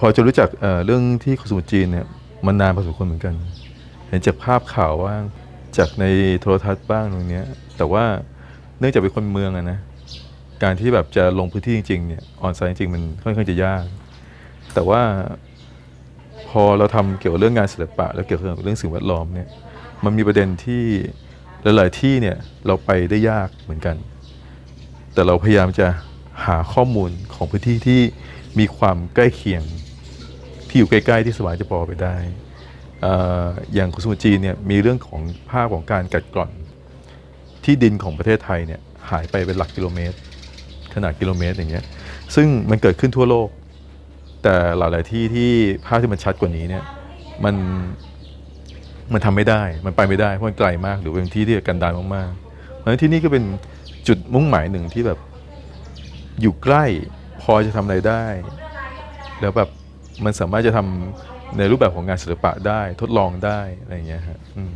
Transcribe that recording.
พอจะรู้จักเเรื่องที่คุณสมุทรจีนเนี่ยมันนานพอสมควรเหมือนกัน เห็นจากภาพข่าวว่างจากในโทรทัศน์บ้างตรงนี้แต่ว่าเนื่องจากเป็นคนเมืองอะนะการที่แบบจะลงพื้นที่จริงๆเนี่ยออนไซต์จริงมันค่อนข้างจะยาก แต่ว่าพอเราทำเกี่ยวกับเรื่องงานศิลปะ แล้วเกี่ยวกับเรื่องสิ่งแวดล้อมเนี่ยมันมีประเด็นที่หลายๆที่เนี่ยเราไปได้ยากเหมือนกัน แต่เราพยายามจะหาข้อมูลของพื้นที่ที่ มีความใกล้เคียงที่อยู่ใกล้ๆที่สวายจะพอไปได้ออย่างคุณสมุทรจีนเนี่ยมีเรื่องของภาพของการกัดกร่อน ที่ดินของประเทศไทยเนี่ยหายไปเป็นหลักกิโลเมตร ขนาดกิโลเมตรอย่างเงี้ยซึ่งมันเกิดขึ้นทั่วโลก แต่หลายๆที่ที่ภาพที่มันชัดกว่านี้เนี่ยมันมันทำไม่ได้ มันไปไม่ได้ เพราะมันไกลมาก หรือเป็นที่ที่กันดารมากๆเพราะฉะนั้นที่นี่ก็เป็นจุดมุ่งหมายหนึ่งที่แบบอยู่ใกล้ พอจะทำอะไรได้ แล้วแบบมันสามารถจะทำในรูปแบบของงานศิลปะได้ทดลองได้อะไรอย่างเงี้ยฮะอืม